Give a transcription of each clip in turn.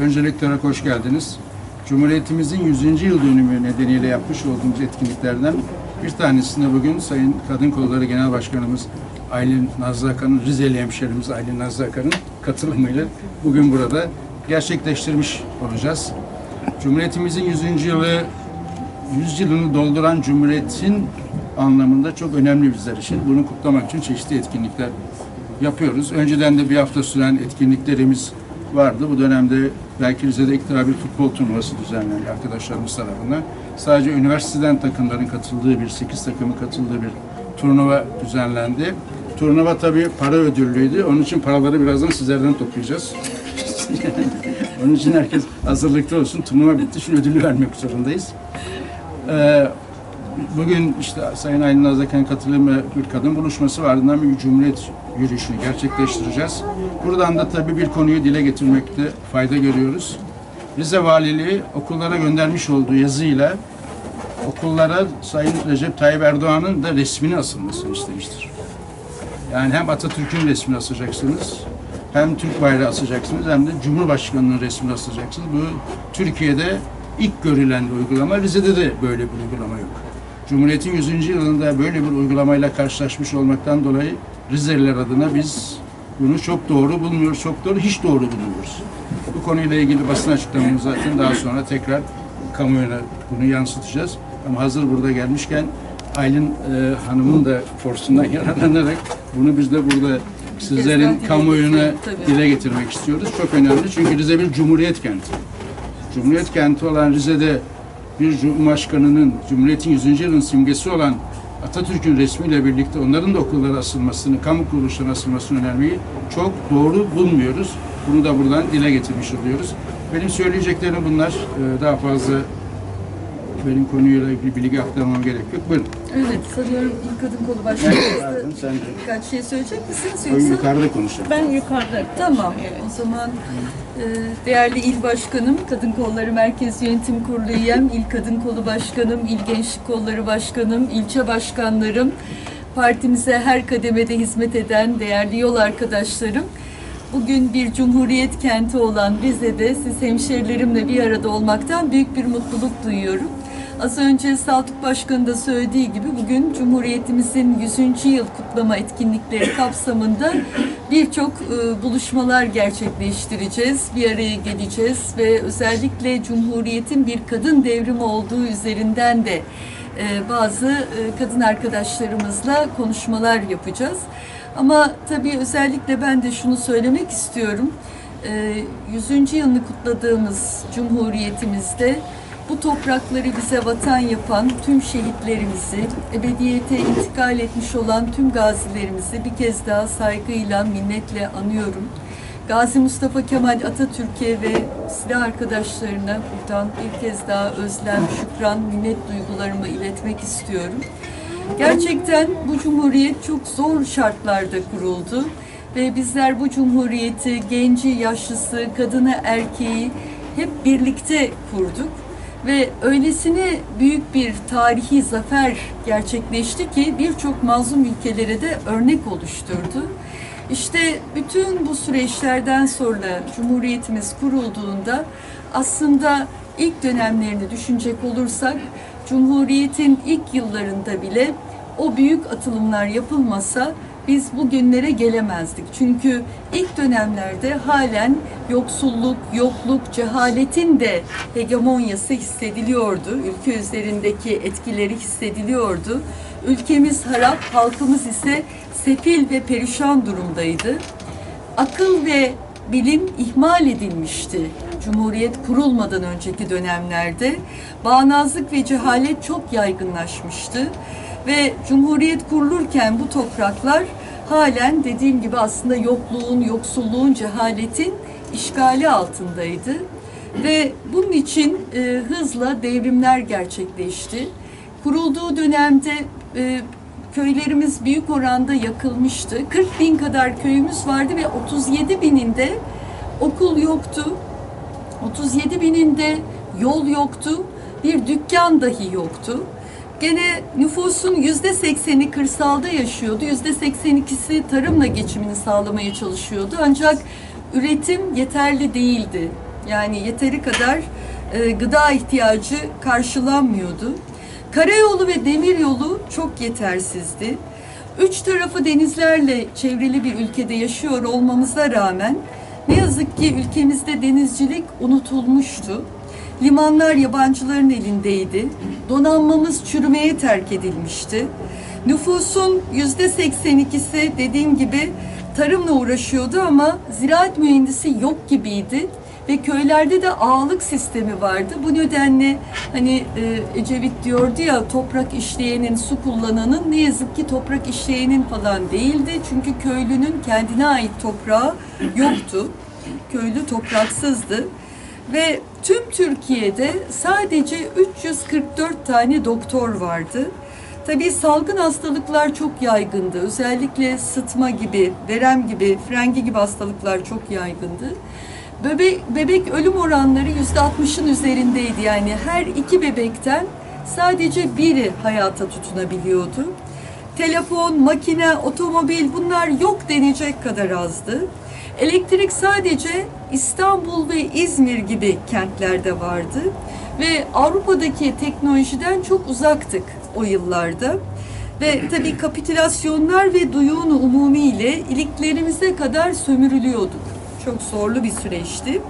Öncelikle hoş geldiniz. Cumhuriyetimizin 100. yıl dönümü nedeniyle yapmış olduğumuz etkinliklerden bir tanesinde bugün Sayın Kadın Kolları Genel Başkanımız Aylin Nazlı Akan'ın, Rizeli hemşerimiz Aylin Nazlı Akan'ın katılımıyla bugün burada gerçekleştirmiş olacağız. Cumhuriyetimizin 100. yılı 100 yılını dolduran Cumhuriyet'in anlamında çok önemli bizler için. Bunu kutlamak için çeşitli etkinlikler yapıyoruz. Önceden de bir hafta süren etkinliklerimiz vardı. Bu dönemde belki Rize'de ilk bir futbol turnuvası düzenlendi arkadaşlarımız tarafından. Sadece üniversiteden takımların katıldığı bir, 8 takımın katıldığı bir turnuva düzenlendi. Turnuva tabii para ödüllüydü. Onun için paraları birazdan sizlerden toplayacağız. Onun için herkes hazırlıklı olsun. Turnuva bitti. Şimdi ödülü vermek zorundayız. Ee, bugün işte Sayın Aylin Nazlıkan katılım ve bir kadın buluşması var. Ardından bir cumhuriyet yürüyüşünü gerçekleştireceğiz. Buradan da tabii bir konuyu dile getirmekte fayda görüyoruz. Rize Valiliği okullara göndermiş olduğu yazıyla okullara Sayın Recep Tayyip Erdoğan'ın da resmini asılmasını istemiştir. Yani hem Atatürk'ün resmini asacaksınız, hem Türk bayrağı asacaksınız, hem de Cumhurbaşkanı'nın resmini asacaksınız. Bu Türkiye'de ilk görülen uygulama. Rize'de de böyle bir uygulama yok. Cumhuriyet'in 100. yılında böyle bir uygulamayla karşılaşmış olmaktan dolayı Rizeliler adına biz bunu çok doğru bulmuyoruz, çok doğru, hiç doğru bulmuyoruz. Bu konuyla ilgili basın açıklamamız zaten daha sonra tekrar kamuoyuna bunu yansıtacağız. Ama hazır burada gelmişken Aylin e, Hanım'ın da forsundan yararlanarak bunu biz de burada sizlerin kamuoyuna dile getirmek istiyoruz. Çok önemli çünkü Rize bir cumhuriyet kenti. Cumhuriyet kenti olan Rize'de bir Cumhurbaşkanı'nın Cumhuriyet'in 100. yılın simgesi olan Atatürk'ün resmiyle birlikte onların da okullara asılmasını, kamu kuruluşlarına asılmasını önermeyi çok doğru bulmuyoruz. Bunu da buradan dile getirmiş oluyoruz. Benim söyleyeceklerim bunlar. Ee, Daha fazla benim konuyla ilgili bilgi aktarmam gerek yok. Buyurun. Evet, sanıyorum İl Kadın Kolu Başkanımız da Pardon, sen de. birkaç şey söyleyecek misiniz O yoksa? yukarıda konuşalım. Ben yukarıda. Tamam, o zaman e, değerli il başkanım, Kadın Kolları Merkez Yönetim Kurulu üyem, İl Kadın Kolu Başkanım, İl Gençlik Kolları Başkanım, ilçe başkanlarım, partimize her kademede hizmet eden değerli yol arkadaşlarım, Bugün bir cumhuriyet kenti olan Rize'de siz hemşerilerimle bir arada olmaktan büyük bir mutluluk duyuyorum. Az önce Saltuk Başkanı da söylediği gibi bugün Cumhuriyetimizin 100. yıl kutlama etkinlikleri kapsamında birçok e, buluşmalar gerçekleştireceğiz. Bir araya geleceğiz ve özellikle Cumhuriyet'in bir kadın devrimi olduğu üzerinden de e, bazı e, kadın arkadaşlarımızla konuşmalar yapacağız. Ama tabii özellikle ben de şunu söylemek istiyorum. E, 100. yılını kutladığımız Cumhuriyetimizde bu toprakları bize vatan yapan tüm şehitlerimizi, ebediyete intikal etmiş olan tüm gazilerimizi bir kez daha saygıyla, minnetle anıyorum. Gazi Mustafa Kemal Atatürk'e ve silah arkadaşlarına buradan bir kez daha özlem, şükran, minnet duygularımı iletmek istiyorum. Gerçekten bu cumhuriyet çok zor şartlarda kuruldu ve bizler bu cumhuriyeti genci, yaşlısı, kadını, erkeği hep birlikte kurduk ve öylesine büyük bir tarihi zafer gerçekleşti ki birçok mazlum ülkelere de örnek oluşturdu. İşte bütün bu süreçlerden sonra Cumhuriyetimiz kurulduğunda aslında ilk dönemlerini düşünecek olursak Cumhuriyet'in ilk yıllarında bile o büyük atılımlar yapılmasa biz bugünlere gelemezdik. Çünkü ilk dönemlerde halen yoksulluk, yokluk, cehaletin de hegemonyası hissediliyordu. Ülke üzerindeki etkileri hissediliyordu. Ülkemiz harap, halkımız ise sefil ve perişan durumdaydı. Akıl ve bilim ihmal edilmişti. Cumhuriyet kurulmadan önceki dönemlerde bağnazlık ve cehalet çok yaygınlaşmıştı ve Cumhuriyet kurulurken bu topraklar halen dediğim gibi aslında yokluğun, yoksulluğun, cehaletin işgali altındaydı. Ve bunun için e, hızla devrimler gerçekleşti. Kurulduğu dönemde e, köylerimiz büyük oranda yakılmıştı. 40 bin kadar köyümüz vardı ve 37 bininde okul yoktu. 37 bininde yol yoktu. Bir dükkan dahi yoktu. Gene nüfusun yüzde sekseni kırsalda yaşıyordu. Yüzde seksen ikisi tarımla geçimini sağlamaya çalışıyordu. Ancak üretim yeterli değildi. Yani yeteri kadar e, gıda ihtiyacı karşılanmıyordu. Karayolu ve demiryolu çok yetersizdi. Üç tarafı denizlerle çevrili bir ülkede yaşıyor olmamıza rağmen ne yazık ki ülkemizde denizcilik unutulmuştu. Limanlar yabancıların elindeydi. Donanmamız çürümeye terk edilmişti. Nüfusun yüzde 82'si dediğim gibi tarımla uğraşıyordu ama ziraat mühendisi yok gibiydi ve köylerde de ağalık sistemi vardı. Bu nedenle hani e, Ecevit diyordu ya toprak işleyenin su kullananın ne yazık ki toprak işleyenin falan değildi. Çünkü köylünün kendine ait toprağı yoktu. Köylü topraksızdı. Ve tüm Türkiye'de sadece 344 tane doktor vardı. Tabii salgın hastalıklar çok yaygındı. Özellikle sıtma gibi, verem gibi, frengi gibi hastalıklar çok yaygındı. Bebek, bebek ölüm oranları yüzde 60'ın üzerindeydi. Yani her iki bebekten sadece biri hayata tutunabiliyordu. Telefon, makine, otomobil bunlar yok denecek kadar azdı. Elektrik sadece İstanbul ve İzmir gibi kentlerde vardı ve Avrupa'daki teknolojiden çok uzaktık o yıllarda. Ve tabii kapitülasyonlar ve duyunu umumi ile iliklerimize kadar sömürülüyorduk. Çok zorlu bir süreçti.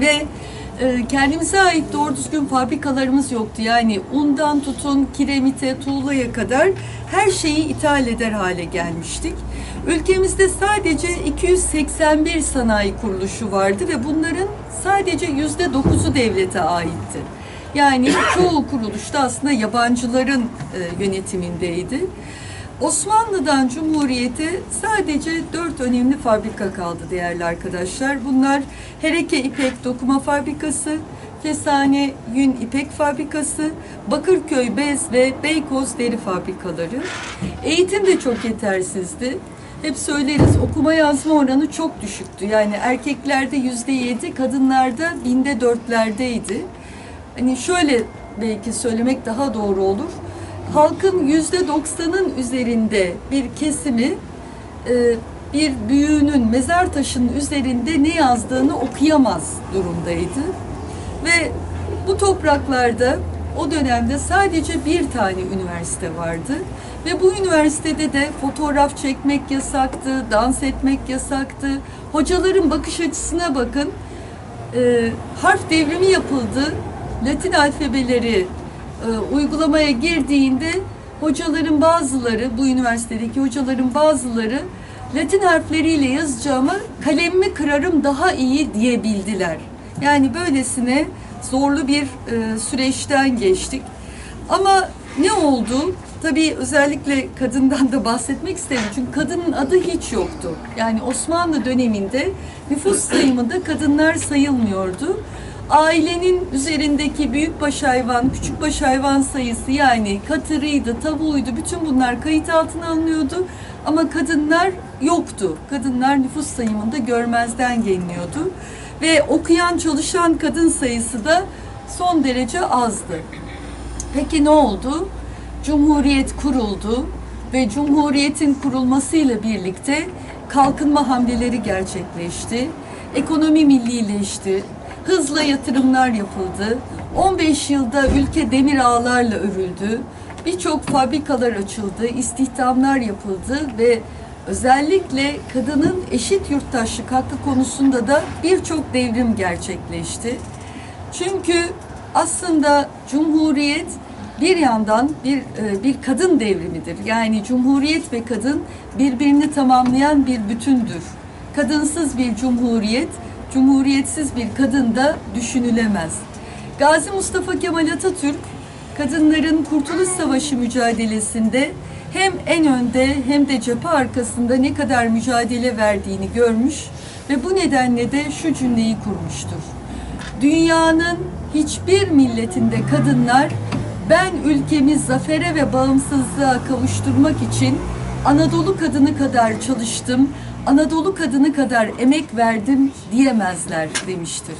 Ve kendimize ait doğru düzgün fabrikalarımız yoktu. Yani undan tutun kiremite, tuğlaya kadar her şeyi ithal eder hale gelmiştik. Ülkemizde sadece 281 sanayi kuruluşu vardı ve bunların sadece yüzde dokuzu devlete aitti. Yani çoğu kuruluşta aslında yabancıların e, yönetimindeydi. Osmanlı'dan Cumhuriyet'e sadece dört önemli fabrika kaldı değerli arkadaşlar. Bunlar Hereke İpek Dokuma Fabrikası, Kesane Yün İpek Fabrikası, Bakırköy Bez ve Beykoz Deri Fabrikaları. Eğitim de çok yetersizdi. Hep söyleriz okuma yazma oranı çok düşüktü. Yani erkeklerde yüzde yedi, kadınlarda binde dörtlerdeydi. Hani şöyle belki söylemek daha doğru olur halkın yüzde doksanın üzerinde bir kesimi e, bir büyüğünün mezar taşının üzerinde ne yazdığını okuyamaz durumdaydı. Ve bu topraklarda o dönemde sadece bir tane üniversite vardı. Ve bu üniversitede de fotoğraf çekmek yasaktı, dans etmek yasaktı. Hocaların bakış açısına bakın. E, harf devrimi yapıldı. Latin alfabeleri e, uygulamaya girdiğinde hocaların bazıları, bu üniversitedeki hocaların bazıları Latin harfleriyle yazacağıma kalemimi kırarım daha iyi diyebildiler. Yani böylesine zorlu bir e, süreçten geçtik. Ama ne oldu? Tabii özellikle kadından da bahsetmek isterim. Çünkü kadının adı hiç yoktu. Yani Osmanlı döneminde nüfus sayımında kadınlar sayılmıyordu ailenin üzerindeki büyükbaş hayvan, küçükbaş hayvan sayısı yani katırıydı, tavuğuydu bütün bunlar kayıt altına alınıyordu. Ama kadınlar yoktu. Kadınlar nüfus sayımında görmezden geliniyordu. Ve okuyan, çalışan kadın sayısı da son derece azdı. Peki ne oldu? Cumhuriyet kuruldu ve Cumhuriyet'in kurulmasıyla birlikte kalkınma hamleleri gerçekleşti. Ekonomi millileşti, hızla yatırımlar yapıldı. 15 yılda ülke demir ağlarla örüldü. Birçok fabrikalar açıldı, istihdamlar yapıldı ve özellikle kadının eşit yurttaşlık hakkı konusunda da birçok devrim gerçekleşti. Çünkü aslında Cumhuriyet bir yandan bir e, bir kadın devrimidir. Yani Cumhuriyet ve kadın birbirini tamamlayan bir bütündür. Kadınsız bir cumhuriyet cumhuriyetsiz bir kadın da düşünülemez. Gazi Mustafa Kemal Atatürk kadınların Kurtuluş Savaşı mücadelesinde hem en önde hem de cephe arkasında ne kadar mücadele verdiğini görmüş ve bu nedenle de şu cümleyi kurmuştur. Dünyanın hiçbir milletinde kadınlar ben ülkemi zafere ve bağımsızlığa kavuşturmak için Anadolu kadını kadar çalıştım, Anadolu kadını kadar emek verdim diyemezler demiştir.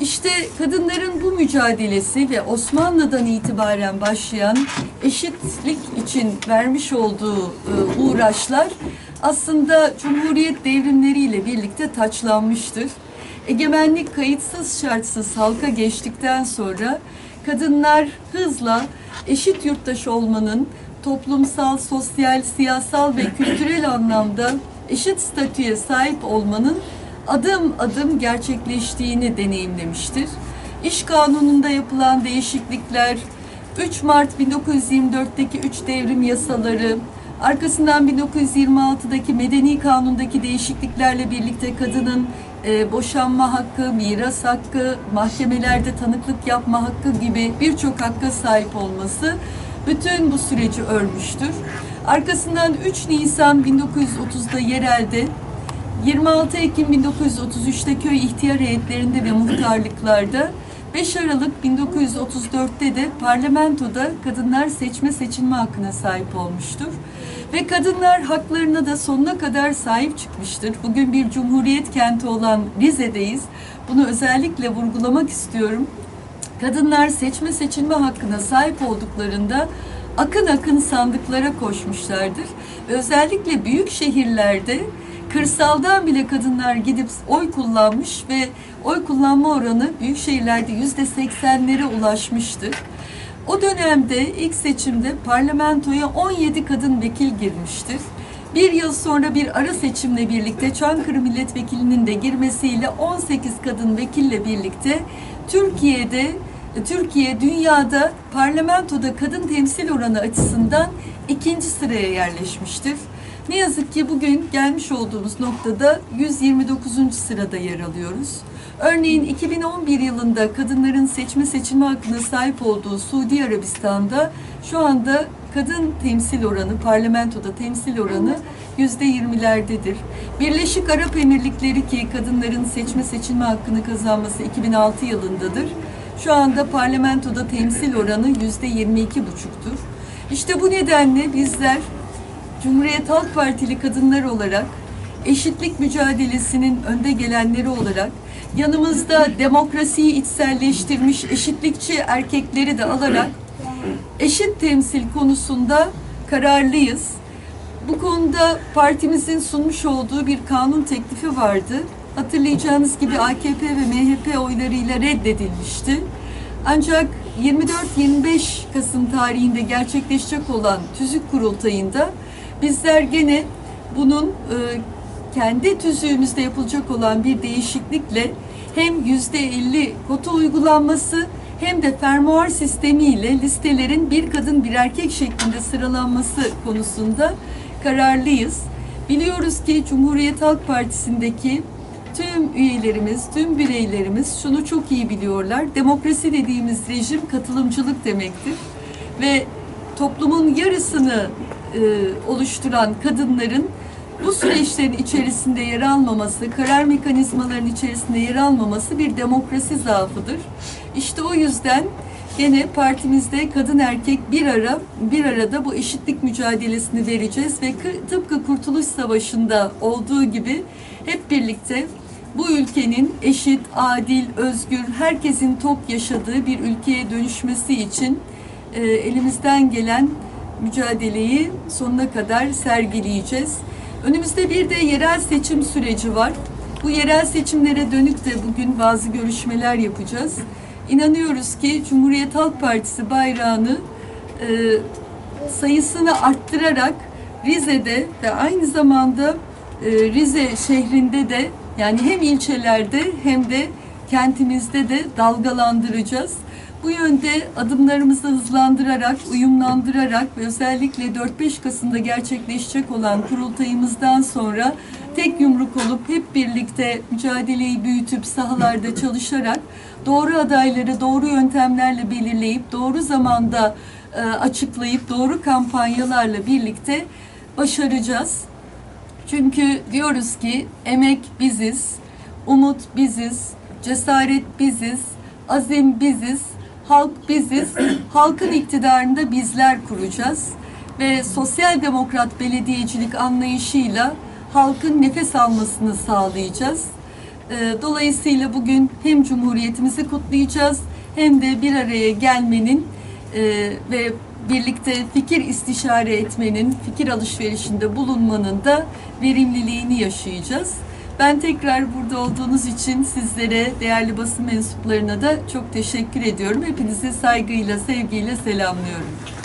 İşte kadınların bu mücadelesi ve Osmanlı'dan itibaren başlayan eşitlik için vermiş olduğu e, uğraşlar aslında Cumhuriyet devrimleriyle birlikte taçlanmıştır. Egemenlik kayıtsız şartsız halka geçtikten sonra kadınlar hızla eşit yurttaş olmanın toplumsal, sosyal, siyasal ve kültürel anlamda eşit statüye sahip olmanın adım adım gerçekleştiğini deneyimlemiştir. İş kanununda yapılan değişiklikler, 3 Mart 1924'teki 3 devrim yasaları, arkasından 1926'daki Medeni Kanun'daki değişikliklerle birlikte kadının e, boşanma hakkı, miras hakkı, mahkemelerde tanıklık yapma hakkı gibi birçok hakka sahip olması bütün bu süreci örmüştür. Arkasından 3 Nisan 1930'da yerelde 26 Ekim 1933'te köy ihtiyar heyetlerinde ve muhtarlıklarda 5 Aralık 1934'te de parlamentoda kadınlar seçme seçilme hakkına sahip olmuştur. Ve kadınlar haklarına da sonuna kadar sahip çıkmıştır. Bugün bir cumhuriyet kenti olan Rize'deyiz. Bunu özellikle vurgulamak istiyorum. Kadınlar seçme seçilme hakkına sahip olduklarında akın akın sandıklara koşmuşlardır. Özellikle büyük şehirlerde kırsaldan bile kadınlar gidip oy kullanmış ve oy kullanma oranı büyük şehirlerde yüzde seksenlere ulaşmıştır. O dönemde ilk seçimde parlamentoya 17 kadın vekil girmiştir. Bir yıl sonra bir ara seçimle birlikte Çankırı Milletvekilinin de girmesiyle 18 kadın vekille birlikte Türkiye'de Türkiye dünyada parlamentoda kadın temsil oranı açısından ikinci sıraya yerleşmiştir. Ne yazık ki bugün gelmiş olduğumuz noktada 129. sırada yer alıyoruz. Örneğin 2011 yılında kadınların seçme seçilme hakkına sahip olduğu Suudi Arabistan'da şu anda kadın temsil oranı, parlamentoda temsil oranı yüzde yirmilerdedir. Birleşik Arap Emirlikleri ki kadınların seçme seçilme hakkını kazanması 2006 yılındadır. Şu anda parlamentoda temsil oranı yüzde yirmi iki buçuktur. İşte bu nedenle bizler Cumhuriyet Halk Partili kadınlar olarak eşitlik mücadelesinin önde gelenleri olarak yanımızda demokrasiyi içselleştirmiş eşitlikçi erkekleri de alarak eşit temsil konusunda kararlıyız. Bu konuda partimizin sunmuş olduğu bir kanun teklifi vardı. Hatırlayacağınız gibi AKP ve MHP oylarıyla reddedilmişti. Ancak 24-25 Kasım tarihinde gerçekleşecek olan tüzük kurultayında bizler gene bunun e, kendi tüzüğümüzde yapılacak olan bir değişiklikle hem yüzde 50 kota uygulanması hem de fermuar sistemiyle listelerin bir kadın bir erkek şeklinde sıralanması konusunda kararlıyız. Biliyoruz ki Cumhuriyet Halk Partisi'ndeki tüm üyelerimiz, tüm bireylerimiz şunu çok iyi biliyorlar. Demokrasi dediğimiz rejim katılımcılık demektir. Ve toplumun yarısını e, oluşturan kadınların bu süreçlerin içerisinde yer almaması, karar mekanizmalarının içerisinde yer almaması bir demokrasi zaafıdır. İşte o yüzden gene partimizde kadın erkek bir ara bir arada bu eşitlik mücadelesini vereceğiz ve tıpkı Kurtuluş Savaşı'nda olduğu gibi hep birlikte bu ülkenin eşit, adil, özgür, herkesin tok yaşadığı bir ülkeye dönüşmesi için e, elimizden gelen mücadeleyi sonuna kadar sergileyeceğiz. Önümüzde bir de yerel seçim süreci var. Bu yerel seçimlere dönük de bugün bazı görüşmeler yapacağız. İnanıyoruz ki Cumhuriyet Halk Partisi bayrağını e, sayısını arttırarak Rize'de ve aynı zamanda e, Rize şehrinde de yani hem ilçelerde hem de kentimizde de dalgalandıracağız. Bu yönde adımlarımızı hızlandırarak, uyumlandırarak ve özellikle 4-5 Kasım'da gerçekleşecek olan kurultayımızdan sonra tek yumruk olup hep birlikte mücadeleyi büyütüp sahalarda çalışarak doğru adayları doğru yöntemlerle belirleyip doğru zamanda e, açıklayıp doğru kampanyalarla birlikte başaracağız. Çünkü diyoruz ki emek biziz, umut biziz, cesaret biziz, azim biziz, halk biziz. Halkın iktidarında bizler kuracağız ve sosyal demokrat belediyecilik anlayışıyla halkın nefes almasını sağlayacağız. Ee, dolayısıyla bugün hem Cumhuriyetimizi kutlayacağız hem de bir araya gelmenin e, ve birlikte fikir istişare etmenin, fikir alışverişinde bulunmanın da verimliliğini yaşayacağız. Ben tekrar burada olduğunuz için sizlere, değerli basın mensuplarına da çok teşekkür ediyorum. Hepinizi saygıyla, sevgiyle selamlıyorum.